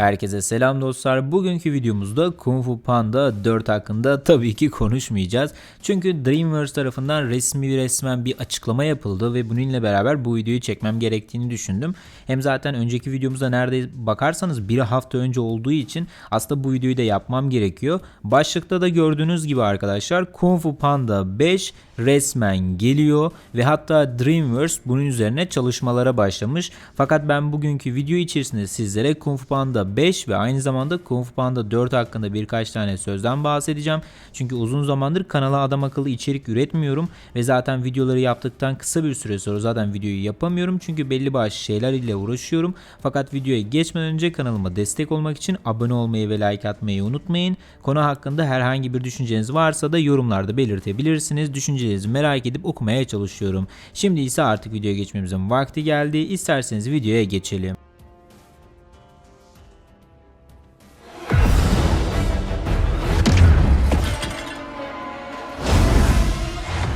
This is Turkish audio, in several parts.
Herkese selam dostlar. Bugünkü videomuzda Kung Fu Panda 4 hakkında tabii ki konuşmayacağız. Çünkü DreamWorks tarafından resmi resmen bir açıklama yapıldı ve bununla beraber bu videoyu çekmem gerektiğini düşündüm. Hem zaten önceki videomuzda nerede bakarsanız bir hafta önce olduğu için aslında bu videoyu da yapmam gerekiyor. Başlıkta da gördüğünüz gibi arkadaşlar Kung Fu Panda 5 resmen geliyor ve hatta DreamWorks bunun üzerine çalışmalara başlamış. Fakat ben bugünkü video içerisinde sizlere Kung Fu Panda 5 ve aynı zamanda Kung Fu Panda 4 hakkında birkaç tane sözden bahsedeceğim. Çünkü uzun zamandır kanala adam akıllı içerik üretmiyorum ve zaten videoları yaptıktan kısa bir süre sonra zaten videoyu yapamıyorum. Çünkü belli başlı şeyler ile uğraşıyorum. Fakat videoya geçmeden önce kanalıma destek olmak için abone olmayı ve like atmayı unutmayın. Konu hakkında herhangi bir düşünceniz varsa da yorumlarda belirtebilirsiniz. Düşüncelerinizi merak edip okumaya çalışıyorum. Şimdi ise artık videoya geçmemizin vakti geldi. İsterseniz videoya geçelim.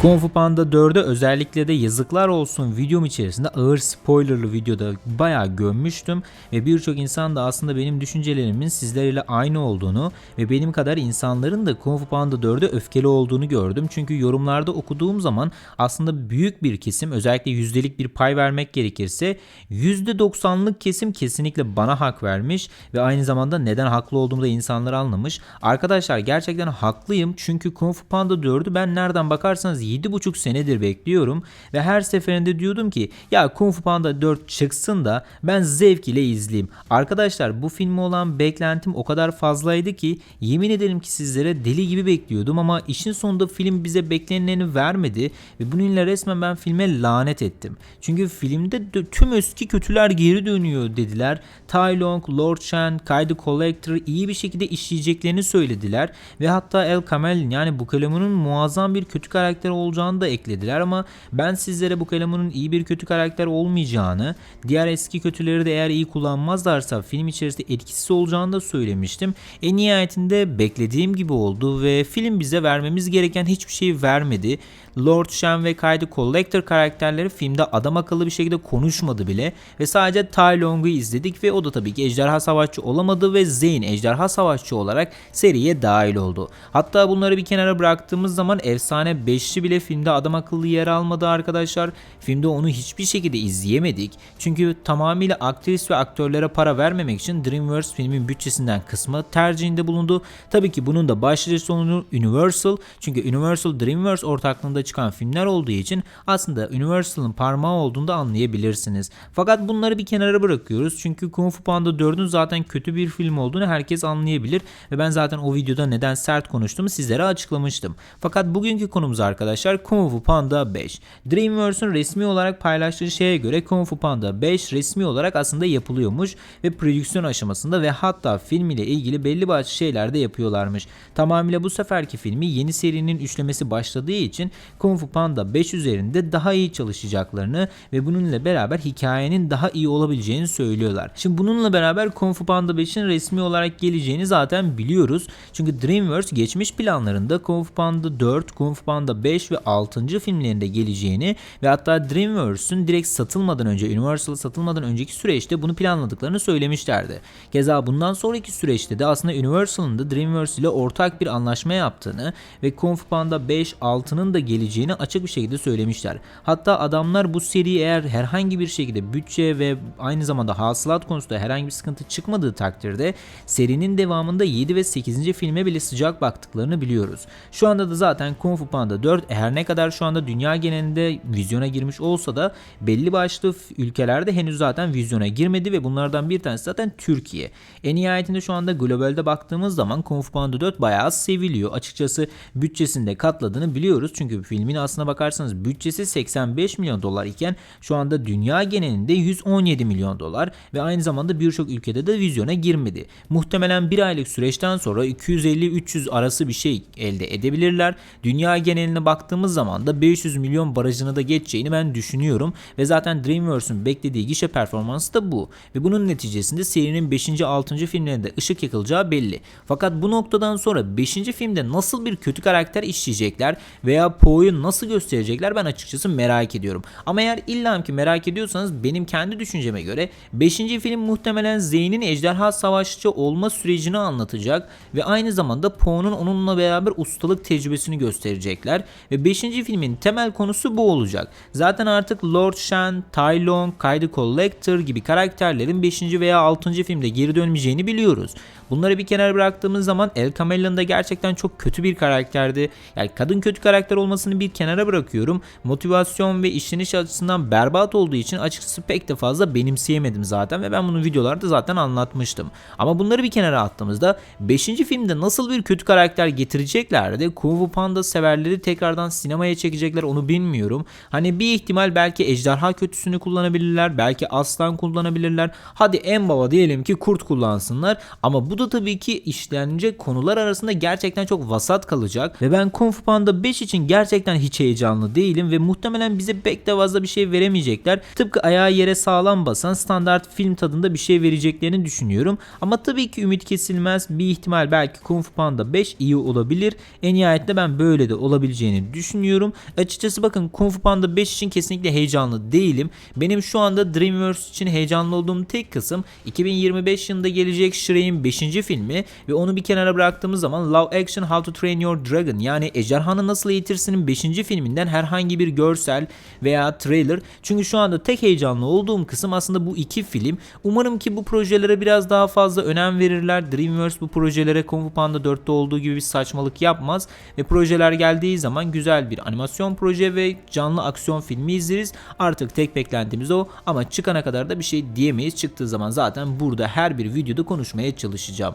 Kung Fu Panda 4'e özellikle de yazıklar olsun videom içerisinde ağır spoilerlı videoda bayağı gömmüştüm ve birçok insan da aslında benim düşüncelerimin sizlerle aynı olduğunu ve benim kadar insanların da Kung Fu Panda 4'e öfkeli olduğunu gördüm. Çünkü yorumlarda okuduğum zaman aslında büyük bir kesim özellikle yüzdelik bir pay vermek gerekirse %90'lık kesim kesinlikle bana hak vermiş ve aynı zamanda neden haklı olduğumu da insanlar anlamış. Arkadaşlar gerçekten haklıyım çünkü Kung Fu Panda 4'ü ben nereden bakarsanız 7,5 senedir bekliyorum ve her seferinde diyordum ki ya Kung Fu Panda 4 çıksın da ben zevk ile izleyeyim. Arkadaşlar bu filme olan beklentim o kadar fazlaydı ki yemin ederim ki sizlere deli gibi bekliyordum ama işin sonunda film bize beklenileni vermedi ve bununla resmen ben filme lanet ettim. Çünkü filmde de tüm eski kötüler geri dönüyor dediler. Tai Long, Lord Shen, Kai the Collector iyi bir şekilde işleyeceklerini söylediler ve hatta El Kamel'in yani bu kalemunun muazzam bir kötü karakter olacağını da eklediler ama ben sizlere bu kalemunun iyi bir kötü karakter olmayacağını, diğer eski kötüleri de eğer iyi kullanmazlarsa film içerisinde etkisiz olacağını da söylemiştim. En nihayetinde beklediğim gibi oldu ve film bize vermemiz gereken hiçbir şey vermedi. Lord Shen ve Kai the Collector karakterleri filmde adam akıllı bir şekilde konuşmadı bile ve sadece Tai Long'u izledik ve o da tabii ki ejderha savaşçı olamadı ve Zeyn ejderha savaşçı olarak seriye dahil oldu. Hatta bunları bir kenara bıraktığımız zaman efsane 5'li bile filmde adam akıllı yer almadı arkadaşlar. Filmde onu hiçbir şekilde izleyemedik. Çünkü tamamıyla aktris ve aktörlere para vermemek için DreamWorks filmin bütçesinden kısmı tercihinde bulundu. Tabii ki bunun da başlıca sonu Universal. Çünkü Universal DreamWorks ortaklığında çıkan filmler olduğu için aslında Universal'ın parmağı olduğunu da anlayabilirsiniz. Fakat bunları bir kenara bırakıyoruz. Çünkü Kung Fu Panda 4'ün zaten kötü bir film olduğunu herkes anlayabilir. Ve ben zaten o videoda neden sert konuştuğumu sizlere açıklamıştım. Fakat bugünkü konumuz arkadaşlar Kung Fu Panda 5. DreamWorks'un resmi olarak paylaştığı şeye göre Kung Fu Panda 5 resmi olarak aslında yapılıyormuş ve prodüksiyon aşamasında ve hatta film ile ilgili belli başlı şeyler de yapıyorlarmış. Tamamıyla bu seferki filmi yeni serinin üçlemesi başladığı için Kung Fu Panda 5 üzerinde daha iyi çalışacaklarını ve bununla beraber hikayenin daha iyi olabileceğini söylüyorlar. Şimdi bununla beraber Kung Fu Panda 5'in resmi olarak geleceğini zaten biliyoruz. Çünkü DreamWorks geçmiş planlarında Kung Fu Panda 4, Kung Fu Panda 5 ve 6. filmlerinde geleceğini ve hatta DreamWorks'un direkt satılmadan önce, Universal satılmadan önceki süreçte bunu planladıklarını söylemişlerdi. Keza bundan sonraki süreçte de aslında Universal'ın da DreamWorks ile ortak bir anlaşma yaptığını ve Kung Fu Panda 5, 6'nın da geleceğini açık bir şekilde söylemişler. Hatta adamlar bu seri eğer herhangi bir şekilde bütçe ve aynı zamanda hasılat konusunda herhangi bir sıkıntı çıkmadığı takdirde serinin devamında 7 ve 8. filme bile sıcak baktıklarını biliyoruz. Şu anda da zaten Kung Fu Panda 4 her ne kadar şu anda dünya genelinde vizyona girmiş olsa da belli başlı ülkelerde henüz zaten vizyona girmedi ve bunlardan bir tanesi zaten Türkiye. En nihayetinde şu anda globalde baktığımız zaman Kung Fu Panda 4 bayağı seviliyor. Açıkçası bütçesinde katladığını biliyoruz. Çünkü filmin aslına bakarsanız bütçesi 85 milyon dolar iken şu anda dünya genelinde 117 milyon dolar ve aynı zamanda birçok ülkede de vizyona girmedi. Muhtemelen bir aylık süreçten sonra 250-300 arası bir şey elde edebilirler. Dünya geneline baktığımız zaman da 500 milyon barajını da geçeceğini ben düşünüyorum ve zaten DreamWorks'un beklediği gişe performansı da bu ve bunun neticesinde serinin 5. 6. filmlerinde ışık yakılacağı belli. Fakat bu noktadan sonra 5. filmde nasıl bir kötü karakter işleyecekler veya Po Lo'yu nasıl gösterecekler ben açıkçası merak ediyorum. Ama eğer illa ki merak ediyorsanız benim kendi düşünceme göre 5. film muhtemelen Zeyn'in ejderha savaşçı olma sürecini anlatacak ve aynı zamanda Poe'nun onunla beraber ustalık tecrübesini gösterecekler ve 5. filmin temel konusu bu olacak. Zaten artık Lord Shen, Tai Long, Kai the Collector gibi karakterlerin 5. veya 6. filmde geri dönmeyeceğini biliyoruz. Bunları bir kenara bıraktığımız zaman El Camellion da gerçekten çok kötü bir karakterdi. Yani kadın kötü karakter olmasını bir kenara bırakıyorum. Motivasyon ve işleniş açısından berbat olduğu için açıkçası pek de fazla benimseyemedim zaten ve ben bunu videolarda zaten anlatmıştım. Ama bunları bir kenara attığımızda 5. filmde nasıl bir kötü karakter getireceklerdi? Kung Fu Panda severleri tekrardan sinemaya çekecekler onu bilmiyorum. Hani bir ihtimal belki ejderha kötüsünü kullanabilirler, belki aslan kullanabilirler. Hadi en baba diyelim ki kurt kullansınlar ama bu da tabii ki işlenecek konular arasında gerçekten çok vasat kalacak ve ben Kung Fu Panda 5 için gerçekten hiç heyecanlı değilim ve muhtemelen bize pek de fazla bir şey veremeyecekler. Tıpkı ayağı yere sağlam basan standart film tadında bir şey vereceklerini düşünüyorum. Ama tabii ki ümit kesilmez. Bir ihtimal belki Kung Fu Panda 5 iyi olabilir. En nihayetinde ben böyle de olabileceğini düşünüyorum. Açıkçası bakın Kung Fu Panda 5 için kesinlikle heyecanlı değilim. Benim şu anda Dreamworks için heyecanlı olduğum tek kısım 2025 yılında gelecek Shrek'in 5. filmi ve onu bir kenara bıraktığımız zaman Love Action How to Train Your Dragon yani Ejderhanı Nasıl Eğitirsin'in 5. filminden herhangi bir görsel veya trailer. Çünkü şu anda tek heyecanlı olduğum kısım aslında bu iki film. Umarım ki bu projelere biraz daha fazla önem verirler. Dreamworks bu projelere Kung Fu Panda 4'te olduğu gibi bir saçmalık yapmaz ve projeler geldiği zaman güzel bir animasyon proje ve canlı aksiyon filmi izleriz. Artık tek beklentimiz o ama çıkana kadar da bir şey diyemeyiz. Çıktığı zaman zaten burada her bir videoda konuşmaya çalışacağım.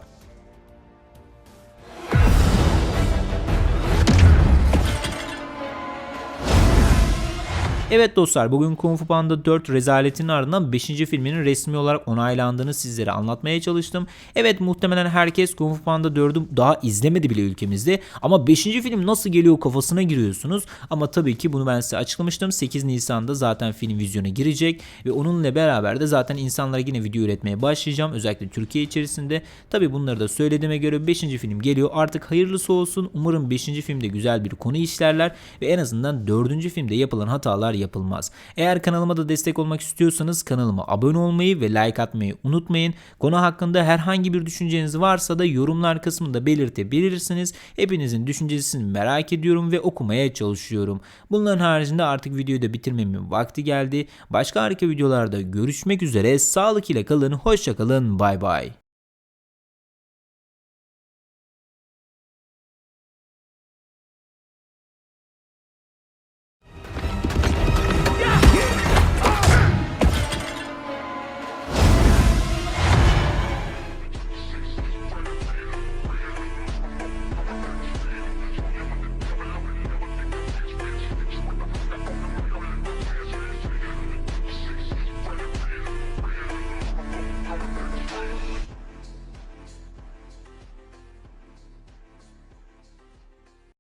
Evet dostlar bugün Kung Fu Panda 4 rezaletinin ardından 5. filminin resmi olarak onaylandığını sizlere anlatmaya çalıştım. Evet muhtemelen herkes Kung Fu Panda 4'ü daha izlemedi bile ülkemizde ama 5. film nasıl geliyor kafasına giriyorsunuz. Ama tabii ki bunu ben size açıklamıştım. 8 Nisan'da zaten film vizyona girecek ve onunla beraber de zaten insanlara yine video üretmeye başlayacağım. Özellikle Türkiye içerisinde. Tabii bunları da söylediğime göre 5. film geliyor. Artık hayırlısı olsun. Umarım 5. filmde güzel bir konu işlerler ve en azından 4. filmde yapılan hatalar yapılmaz. Eğer kanalıma da destek olmak istiyorsanız kanalıma abone olmayı ve like atmayı unutmayın. Konu hakkında herhangi bir düşünceniz varsa da yorumlar kısmında belirtebilirsiniz. Hepinizin düşüncesini merak ediyorum ve okumaya çalışıyorum. Bunların haricinde artık videoyu da bitirmemin vakti geldi. Başka harika videolarda görüşmek üzere. Sağlık ile kalın. Hoşça kalın. Bay bay.